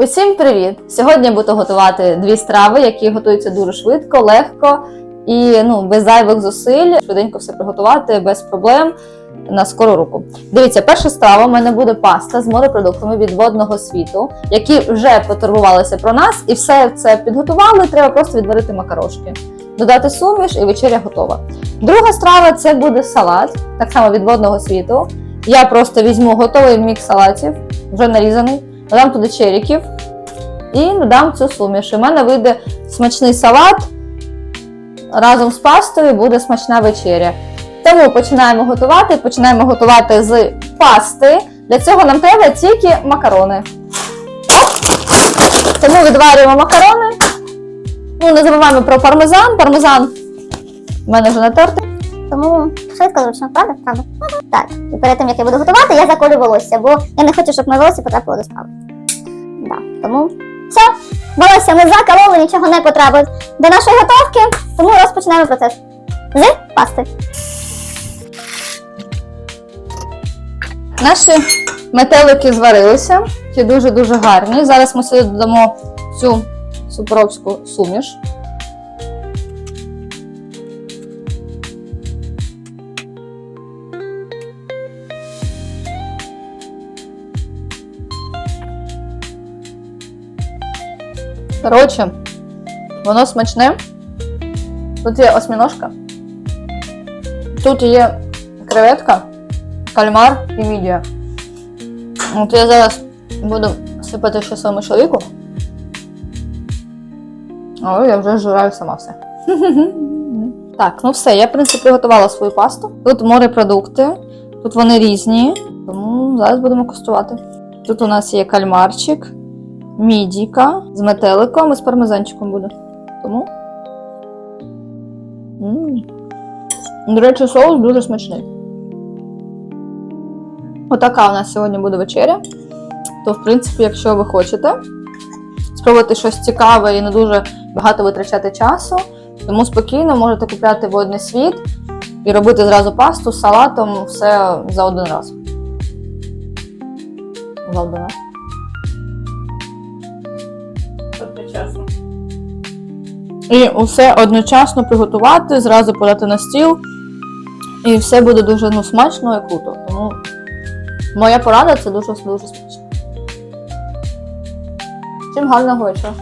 Усім привіт! Сьогодні буду готувати дві страви, які готуються дуже швидко, легко і ну, без зайвих зусиль. Швиденько все приготувати без проблем на скору руку. Дивіться, перша страва у мене буде паста з морепродуктами від водного світу, які вже потурбувалися про нас, і все це підготували. Треба просто відварити макарошки, додати суміш, і вечеря готова. Друга страва це буде салат, так само від водного світу. Я просто візьму готовий мікс салатів, вже нарізаний, додам туди черіків і додам цю суміш. І в мене вийде смачний салат. Разом з пастою буде смачна вечеря. Тому починаємо готувати. Починаємо готувати з пасти. Для цього нам треба тільки макарони. Тому відварюємо макарони. Ну, не забуваємо про пармезан. Пармезан в мене вже натертий. Тому швидко зручно, правда? Правда. Так, і перед тим як я буду готувати, я заколю волосся, бо я не хочу, щоб моє волосся потрапило до страви. Да. Тому все, волосся ми закололи, нічого не потрапить до нашої готовки, тому розпочинаємо процес з пасти. Наші метелики зварилися, ті дуже-дуже гарні. Зараз ми сюди додамо цю супровську суміш. Коротше, воно смачне. Тут є осьміножка. Тут є креветка, кальмар і мідія. От я зараз буду сипати ще своєму чоловіку. О, я вже жираю сама все. Так, ну все, я, в принципі, приготувала свою пасту. Тут морепродукти, тут вони різні, тому зараз будемо куштувати. Тут у нас є кальмарчик, мідійка з метеликом і з пармезанчиком буде. Тому. м До речі, соус дуже смачний. Отака у нас сьогодні буде вечеря. То, в принципі, якщо ви хочете спробувати щось цікаве і не дуже багато витрачати часу, тому спокійно можете купляти водний світ і робити зразу пасту з салатом все за один раз. За один раз. Одночасно. І усе одночасно приготувати, зразу подати на стіл. І все буде дуже ну, смачно і круто. Тому моя порада це дуже дуже смачно. Всім гарного вечора.